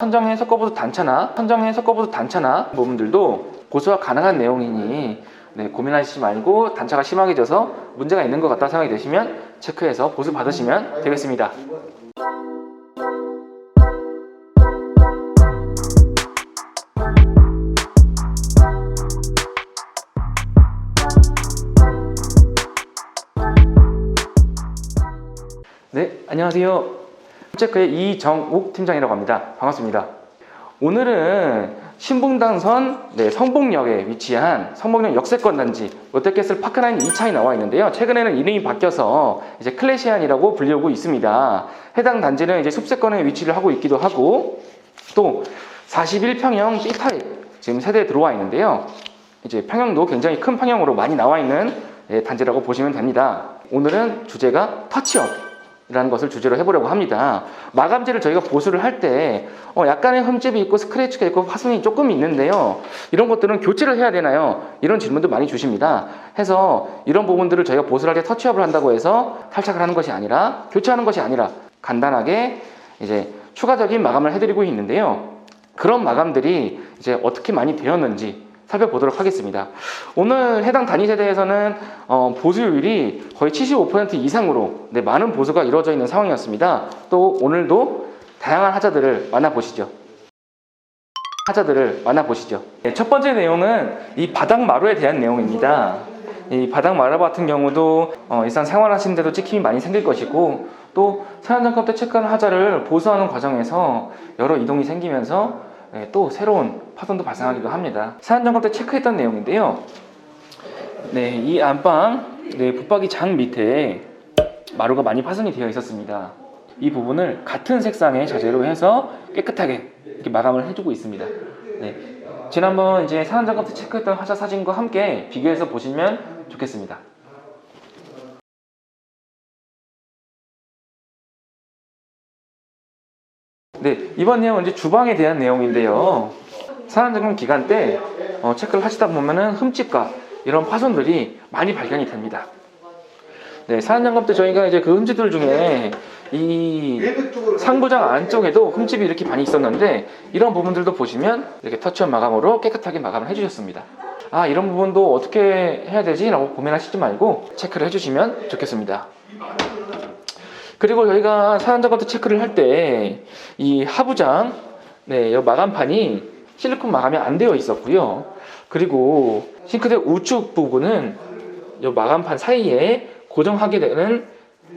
선정의 석고보드 단차나 선정의 석고보드 단차나 부분들도 보수가 가능한 내용이니 네, 고민하시지 말고 단차가 심하게 져서 문제가 있는 것 같다 생각이 되시면 체크해서 보수 받으시면 되겠습니다. 네, 안녕하세요. 체크의 이정욱 팀장이라고 합니다. 반갑습니다. 오늘은 신봉당선 네, 성봉역에 위치한 성봉역 역세권 단지 롯데캐슬 파크라인 2차에 나와 있는데요. 최근에는 이름이 바뀌어서 이제 클래시안이라고 불리우고 있습니다. 해당 단지는 이제 숲세권에 위치를 하고 있기도 하고 또 41평형 B타입 지금 세대에 들어와 있는데요. 이제 평형도 굉장히 큰 평형으로 많이 나와 있는 예, 단지라고 보시면 됩니다. 오늘은 주제가 터치업. 이라는 것을 주제로 해보려고 합니다. 마감재를 저희가 보수를 할때 어, 약간의 흠집이 있고 스크래치가 있고 파손이 조금 있는데요. 이런 것들은 교체를 해야 되나요? 이런 질문도 많이 주십니다. 해서 이런 부분들을 저희가 보수를 할 때 터치업을 한다고 해서 탈착을 하는 것이 아니라 교체하는 것이 아니라 간단하게 이제 추가적인 마감을 해드리고 있는데요. 그런 마감들이 이제 어떻게 많이 되었는지 살펴보도록 하겠습니다. 오늘 해당 단위 세대에서는 어, 보수율이 거의 75% 이상으로 네, 많은 보수가 이루어져 있는 상황이었습니다. 또 오늘도 다양한 하자들을 만나보시죠. 하자들을 만나보시죠. 네, 첫 번째 내용은 이 바닥 마루에 대한 내용입니다. 이 바닥 마루 같은 경우도 어, 일상 생활하시는데도 찍힘이 많이 생길 것이고 또 사연장갑 때 체크하는 하자를 보수하는 과정에서 여러 이동이 생기면서 네, 또 새로운 파손도 발생하기도 합니다. 사연장갑 때 체크했던 내용인데요. 네, 이 안방 네, 붙박이 장 밑에 마루가 많이 파손이 되어 있었습니다. 이 부분을 같은 색상의 자재로 해서 깨끗하게 이렇게 마감을 해주고 있습니다. 네, 지난번 이제 사연장갑 때 체크했던 하자 사진과 함께 비교해서 보시면 좋겠습니다. 네, 이번 내용은 이제 주방에 대한 내용인데요. 산안점검 기간 때 어, 체크를 하시다 보면은 흠집과 이런 파손들이 많이 발견이 됩니다. 네, 산안점검 때 저희가 이제 그 흠집들 중에 이 상부장 안쪽에도 흠집이 이렇게 많이 있었는데 이런 부분들도 보시면 이렇게 터치업 마감으로 깨끗하게 마감을 해주셨습니다. 아 이런 부분도 어떻게 해야 되지? 라고 고민하시지 말고 체크를 해주시면 좋겠습니다. 그리고 저희가 사안자부터 체크를 할 때 이 하부장 네, 이 마감판이 실리콘 마감이 안 되어 있었고요. 그리고 싱크대 우측 부분은 이 마감판 사이에 고정하게 되는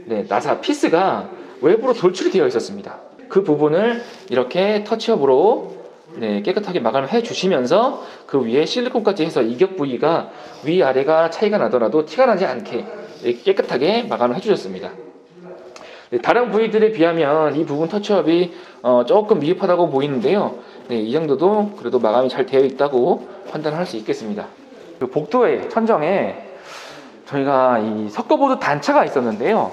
네, 나사 피스가 외부로 돌출이 되어 있었습니다. 그 부분을 이렇게 터치업으로 네, 깨끗하게 마감을 해 주시면서 그 위에 실리콘까지 해서 이격 부위가 위아래가 차이가 나더라도 티가 나지 않게 깨끗하게 마감을 해 주셨습니다. 네, 다른 부위들에 비하면 이 부분 터치업이 어, 조금 미흡하다고 보이는데요. 네, 이 정도도 그래도 마감이 잘 되어 있다고 판단할 수 있겠습니다. 그 복도에 천정에 저희가 이 석고보드 단차가 있었는데요.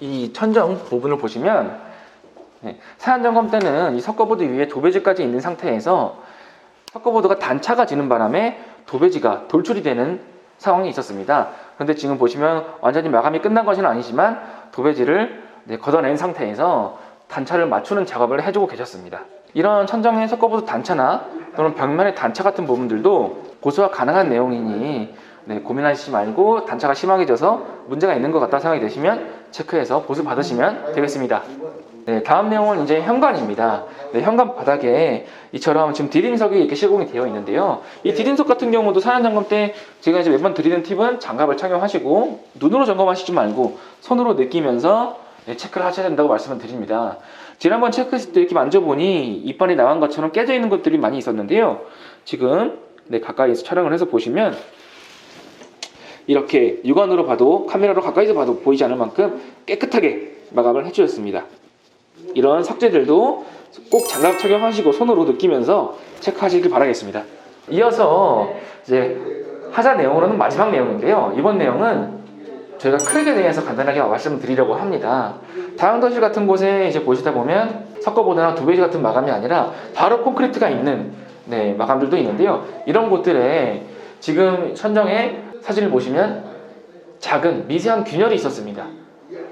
이 천정 부분을 보시면 네, 사안 점검 때는 이 석고보드 위에 도배지까지 있는 상태에서 석고보드가 단차가 지는 바람에 도배지가 돌출이 되는 상황이 있었습니다. 그런데 지금 보시면 완전히 마감이 끝난 것은 아니지만 도배지를 네, 걷어낸 상태에서 단차를 맞추는 작업을 해주고 계셨습니다. 이런 천정의 석고보드 단차나 또는 벽면의 단차 같은 부분들도 고수가 가능한 내용이니 네, 고민하시지 말고 단차가 심하게 져서 문제가 있는 것 같다 생각이 되시면 체크해서 보수 받으시면 되겠습니다. 네, 다음 내용은 이제 현관입니다. 네, 현관 바닥에 이처럼 지금 디딤석이 이렇게 시공이 되어 있는데요. 이 디딤석 같은 경우도 사연 점검 때 제가 이제 매번 드리는 팁은 장갑을 착용하시고 눈으로 점검하시지 말고 손으로 느끼면서 네, 체크를 하셔야 된다고 말씀을 드립니다. 지난번 체크했을 때 이렇게 만져보니 이빨이 나간 것처럼 깨져 있는 것들이 많이 있었는데요. 지금 네, 가까이서 촬영을 해서 보시면 이렇게 육안으로 봐도 카메라로 가까이서 봐도 보이지 않을 만큼 깨끗하게 마감을 해주셨습니다. 이런 석재들도 꼭 장갑 착용하시고 손으로 느끼면서 체크하시길 바라겠습니다. 이어서 이제 하자 내용으로는 마지막 내용인데요. 이번 내용은 저희가 크랙에 대해서 간단하게 말씀을 드리려고 합니다. 다용도실 같은 곳에 이제 보시다 보면 석고보드나 두배지 같은 마감이 아니라 바로 콘크리트가 있는 네, 마감들도 있는데요. 이런 곳들에 지금 천정에 사진을 보시면 작은 미세한 균열이 있었습니다.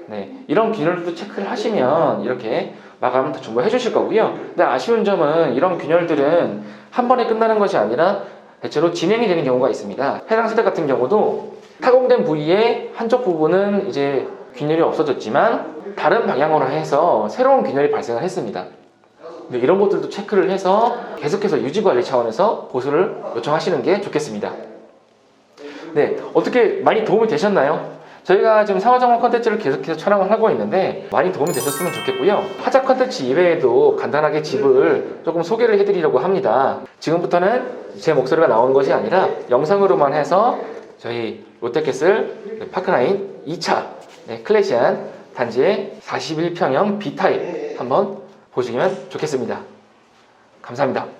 네, 이런 균열도 체크를 하시면 이렇게 마감 다 전부 해주실 거고요. 근데 아쉬운 점은 이런 균열들은 한 번에 끝나는 것이 아니라 대체로 진행이 되는 경우가 있습니다. 해당 세대 같은 경우도 타공된 부위의 한쪽 부분은 이제 균열이 없어졌지만 다른 방향으로 해서 새로운 균열이 발생을 했습니다. 근데 이런 것들도 체크를 해서 계속해서 유지 관리 차원에서 보수를 요청하시는 게 좋겠습니다. 네, 어떻게 많이 도움이 되셨나요? 저희가 지금 상호정원 컨텐츠를 계속해서 촬영을 하고 있는데 많이 도움이 되셨으면 좋겠고요. 화작 컨텐츠 이외에도 간단하게 집을 조금 소개를 해드리려고 합니다. 지금부터는 제 목소리가 나오는 것이 아니라 영상으로만 해서 저희 롯데캐슬 파크라인 2차 네, 클래시안 단지의 41평형 B타입 한번 보시면 좋겠습니다. 감사합니다.